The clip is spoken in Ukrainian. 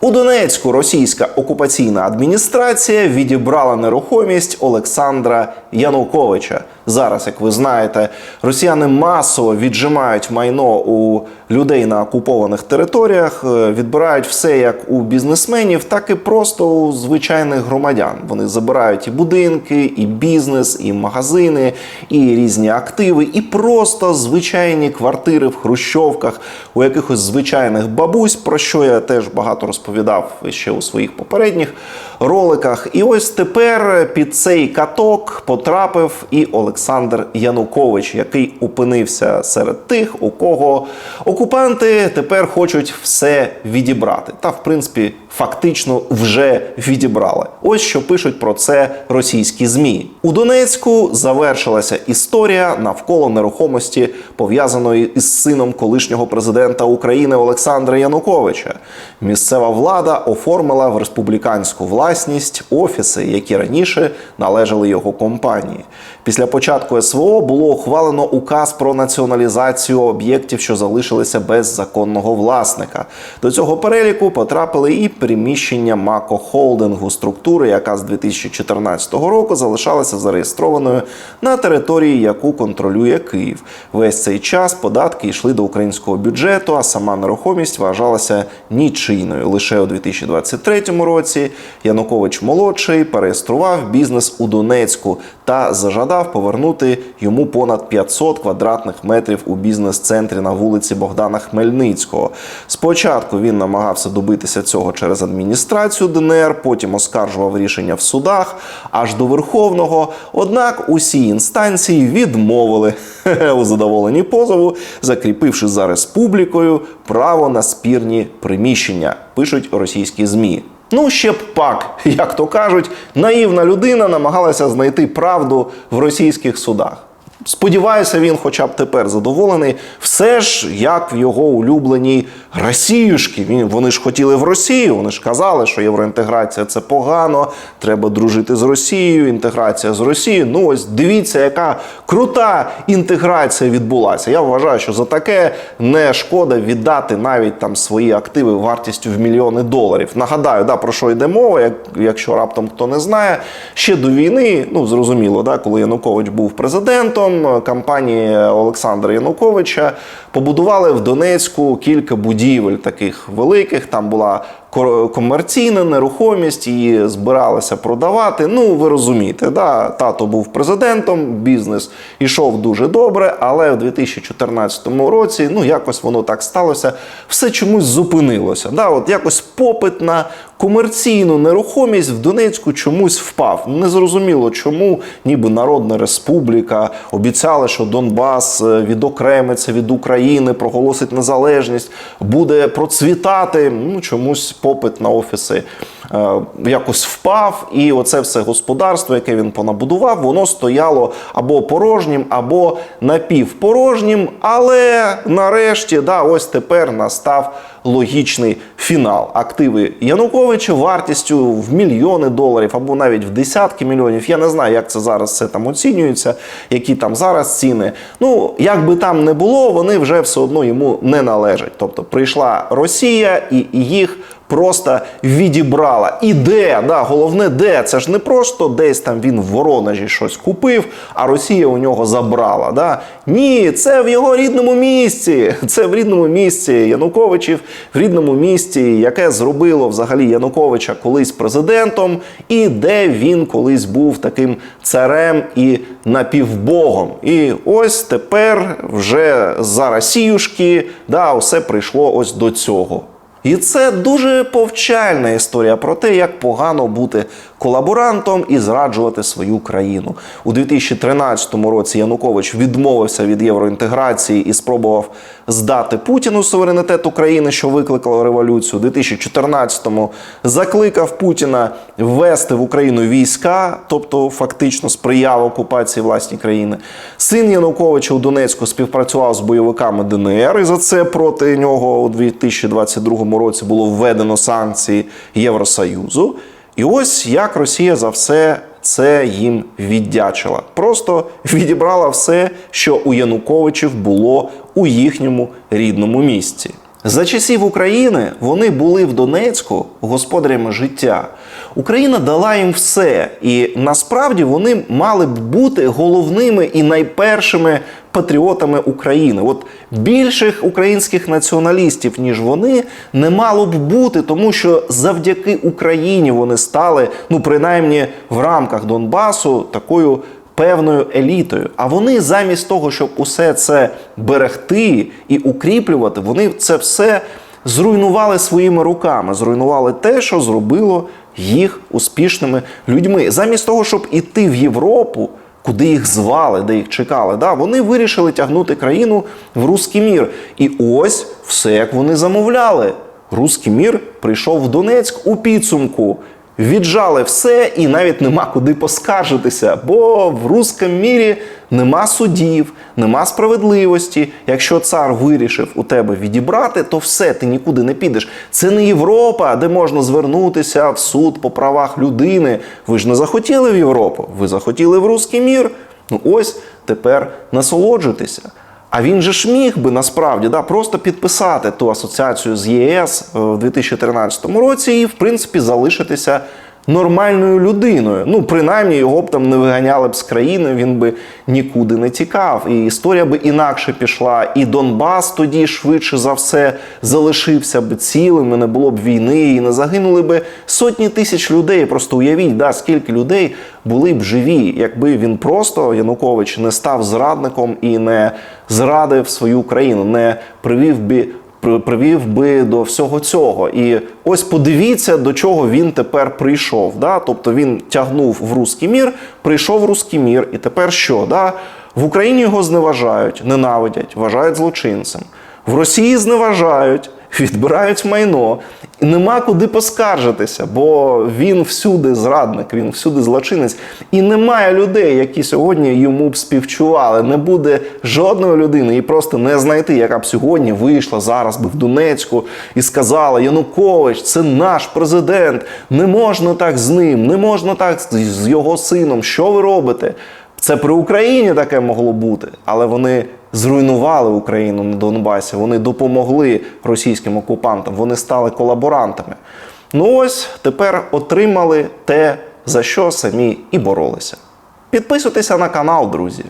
У Донецьку російська окупаційна адміністрація відібрала нерухомість Олександра Януковича. Зараз, як ви знаєте, росіяни масово віджимають майно у людей на окупованих територіях, е, відбирають все як у бізнесменів, так і просто у звичайних громадян. Вони забирають і будинки, і бізнес, і магазини, і різні активи, і просто звичайні квартири в хрущовках у якихось звичайних бабусь, про що я теж багато розповідав ще у своїх попередніх роликах. І ось тепер під цей каток потрапив і Олександр Янукович, який опинився серед тих, у кого окупанти тепер хочуть все відібрати. Та, в принципі, фактично вже відібрали. Ось що пишуть про це російські змі. У Донецьку завершилася історія навколо нерухомості, пов'язаної із сином колишнього президента України Олександра Януковича. Місцева влада оформила в республіканську власність офіси, які раніше належали його компанії. Після початку СВО було ухвалено указ про націоналізацію об'єктів, що залишилися без законного власника. До цього переліку потрапили і приміщення Мако Холдингу, структури, яка з 2014 року залишалася зареєстрованою на території, яку контролює Київ. Весь цей час податки йшли до українського бюджету, а сама нерухомість вважалася нічийною. Лише у 2023 році Янукович молодший переєстрував бізнес у Донецьку та зажадав повернути йому понад 500 квадратних метрів у бізнес-центрі на вулиці Богдана Хмельницького. Спочатку він намагався добитися цього через адміністрацію ДНР, потім оскаржував рішення в судах аж до Верховного. Однак усі інстанції відмовили у задоволенні позову, закріпивши за республікою право на спірні приміщення, пишуть російські змі. Ну, ще б пак, як то кажуть, наївна людина намагалася знайти правду в російських судах. Сподіваюся, він хоча б тепер задоволений. Все ж як в його улюбленій Росіюшки. Він вони ж хотіли в Росію. Вони ж казали, що євроінтеграція це погано. Треба дружити з Росією. Інтеграція з Росією. Ну ось дивіться, яка крута інтеграція відбулася. Я вважаю, що за таке не шкода віддати навіть там свої активи вартістю в мільйони доларів. Нагадаю, да про що йде мова, як, якщо раптом хто не знає, ще до війни, ну зрозуміло, да, коли Янукович був президентом, компанії Олександра Януковича побудували в Донецьку кілька будівель таких великих. Там була комерційна нерухомість, її збиралися продавати. Ну, ви розумієте, да? тато був президентом, бізнес ішов дуже добре, але в 2014 році, ну якось воно так сталося, все чомусь зупинилося. Да? От якось попит на комерційну нерухомість в Донецьку чомусь впав. Незрозуміло, чому, ніби Народна Республіка обіцяли, що Донбас е, відокремиться від України, проголосить незалежність, буде процвітати. Ну чомусь попит на офіси е, якось впав, і оце все господарство, яке він понабудував, воно стояло або порожнім, або напівпорожнім. Але нарешті, да, ось тепер настав логічний фінал. Активи Януковича вартістю в мільйони доларів або навіть в десятки мільйонів. Я не знаю, як це зараз все там оцінюється, які там зараз ціни. Ну, як би там не було, вони вже все одно йому не належать. Тобто прийшла Росія і їх. Просто відібрала. І де, да, головне, де. Це ж не просто десь там він в Воронежі щось купив, а Росія у нього забрала. Да? Ні, це в його рідному місці. Це в рідному місці Януковичів, в рідному місті, яке зробило взагалі Януковича колись президентом, і де він колись був таким царем і напівбогом. І ось тепер вже за Росіюшки, да, все прийшло ось до цього. І це дуже повчальна історія про те, як погано бути колаборантом і зраджувати свою країну. У 2013 році Янукович відмовився від євроінтеграції і спробував здати Путіну суверенітет України, що викликало революцію. У 2014-му закликав Путіна ввести в Україну війська, тобто фактично сприяв окупації власної країни. Син Януковича у Донецьку співпрацював з бойовиками ДНР, і за це проти нього у 2022 році було введено санкції Євросоюзу. І ось як Росія за все це їм віддячила. Просто відібрала все, що у Януковичів було у їхньому рідному місці. За часів України вони були в Донецьку господарями життя. Україна дала їм все, і насправді вони мали б бути головними і найпершими патріотами України. От більших українських націоналістів, ніж вони, не мало б бути, тому що завдяки Україні вони стали, ну принаймні в рамках Донбасу, такою певною елітою. А вони замість того, щоб усе це берегти і укріплювати, вони це все зруйнували своїми руками, зруйнували те, що зробило їх успішними людьми. Замість того, щоб іти в Європу. Куди їх звали, де їх чекали, да, вони вирішили тягнути країну в руський мір. І ось все, як вони замовляли. Руський мір прийшов в Донецьк у підсумку. Віджали все і навіть нема куди поскаржитися, бо в русскому мірі нема судів, нема справедливості. Якщо цар вирішив у тебе відібрати, то все, ти нікуди не підеш. Це не Європа, де можна звернутися в суд по правах людини. Ви ж не захотіли в Європу, ви захотіли в русський мір. Ну ось тепер насолоджуйтеся. А він же ж міг би насправді да, просто підписати ту асоціацію з ЄС е, в 2013 році і, в принципі, залишитися нормальною людиною. Ну, принаймні, його б там не виганяли б з країни, він би нікуди не тікав. І історія би інакше пішла. І Донбас тоді швидше за все залишився б цілим, і не було б війни, і не загинули би сотні тисяч людей. Просто уявіть, да, скільки людей були б живі, якби він просто Янукович не став зрадником і не зрадив свою країну, не привів би. При- Привів би до всього цього, і ось подивіться, до чого він тепер прийшов. Да? Тобто він тягнув в руський мір, прийшов в руський мір, і тепер що? Да? В Україні його зневажають, ненавидять, вважають злочинцем. В Росії зневажають, відбирають майно. І нема куди поскаржитися, бо він всюди зрадник, він всюди злочинець. І немає людей, які сьогодні йому б співчували. Не буде жодної людини і просто не знайти, яка б сьогодні вийшла зараз би в Донецьку і сказала: Янукович, це наш президент. Не можна так з ним, не можна так з- його сином. Що ви робите? Це при Україні таке могло бути, але вони зруйнували Україну на Донбасі. Вони допомогли російським окупантам, вони стали колаборантами. Ну ось тепер отримали те, за що самі і боролися. Підписуйтеся на канал, друзі.